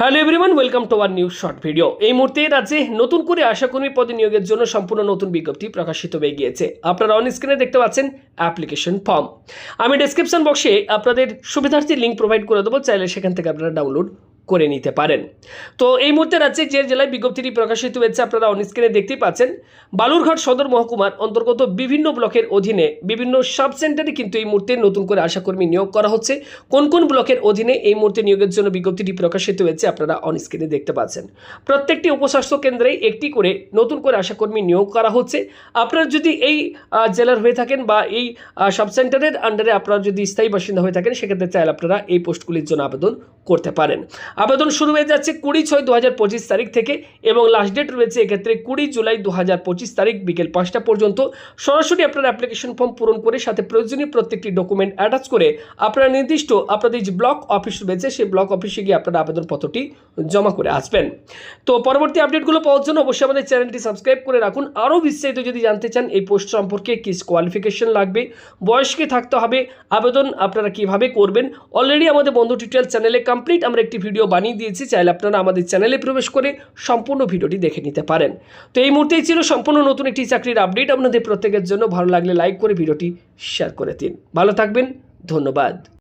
Hello everyone welcome to our new short video এই মুহূর্তে রাজ্যে নতুন করে আশাকর্মী পদে নিয়োগের জন্য সম্পূর্ণ নতুন বিজ্ঞপ্তি প্রকাশিত হয়ে গিয়েছে। আপনারা অন স্ক্রিনে দেখতে পাচ্ছেন অ্যাপ্লিকেশন ফর্ম আমি ডেসক্রিপশন বক্সে আপনাদের সুবিধার্থী লিঙ্ক প্রোভাইড করে দেবো, চাইলে সেখান থেকে আপনারা ডাউনলোড করে নিতে পারেন। তো এই মুহূর্তে রাজ্যে যে জেলায় বিজ্ঞপ্তিটি প্রকাশিত হয়েছে, আপনারা অন স্ক্রিনে দেখতেই পাচ্ছেন। বালুরঘাট সদর মহকুমার অন্তর্গত বিভিন্ন ব্লকের অধীনে বিভিন্ন সাব সেন্টারে কিন্তু এই মুহূর্তে নতুন করে আশাকর্মী নিয়োগ করা হচ্ছে। কোন কোন ব্লকের অধীনে এই মুহূর্তে নিয়োগের জন্য বিজ্ঞপ্তিটি প্রকাশিত হয়েছে, আপনারা অন স্ক্রিনে দেখতে পাচ্ছেন। প্রত্যেকটি উপস্বাস্থ্য কেন্দ্রে একটি করে নতুন করে আশাকর্মী নিয়োগ করা হচ্ছে। আপনারা যদি এই জেলার হয়ে থাকেন বা এই সাব সেন্টারের আন্ডারে আপনারা যদি স্থায়ী বাসিন্দা হয়ে থাকেন, সেক্ষেত্রে চাইলে আপনারা এই পোস্টগুলির জন্য আবেদন করতে পারেন। আবেদন শুরু হয়ে যাচ্ছে কুড়ি ছয় দু হাজার পঁচিশ তারিখ থেকে এবং লাস্ট ডেট রয়েছে এক্ষেত্রে কুড়ি জুলাই দু হাজার পঁচিশ তারিখ বিকেল পাঁচটা পর্যন্ত। সরাসরি আপনার অ্যাপ্লিকেশন ফর্ম পূরণ করে সাথে প্রয়োজনীয় প্রত্যেকটি ডকুমেন্ট অ্যাটাচ করে আপনারা নির্দিষ্ট আপনাদের যে ব্লক অফিস রয়েছে সেই ব্লক অফিসে গিয়ে আপনারা আবেদনপত্রটি জমা করে আসবেন। তো পরবর্তী আপডেটগুলো পাওয়ার জন্য অবশ্যই আমাদের চ্যানেলটি সাবস্ক্রাইব করে রাখুন। আরও বিস্তারিত যদি জানতে চান, এই পোস্ট সম্পর্কে কি কোয়ালিফিকেশন লাগবে বয়স কি থাকতে হবে, আবেদন আপনারা কীভাবে করবেন? অলরেডি আমাদের বন্ধু টিউটোরিয়াল চ্যানেলে কমপ্লিট আমরা একটি ভিডিও বানিয়ে দিয়েছি, চাইলে আপনারা আমাদের চ্যানেলে প্রবেশ করে সম্পূর্ণ ভিডিওটি দেখে নিতে পারেন। তো এই মুহূর্তেই ছিল সম্পূর্ণ নতুন একটি চাকরির আপডেট। আপনাদের প্রত্যেকের জন্য ভালো লাগলে লাইক করে ভিডিওটি শেয়ার করে দিন। ভালো থাকবেন, ধন্যবাদ।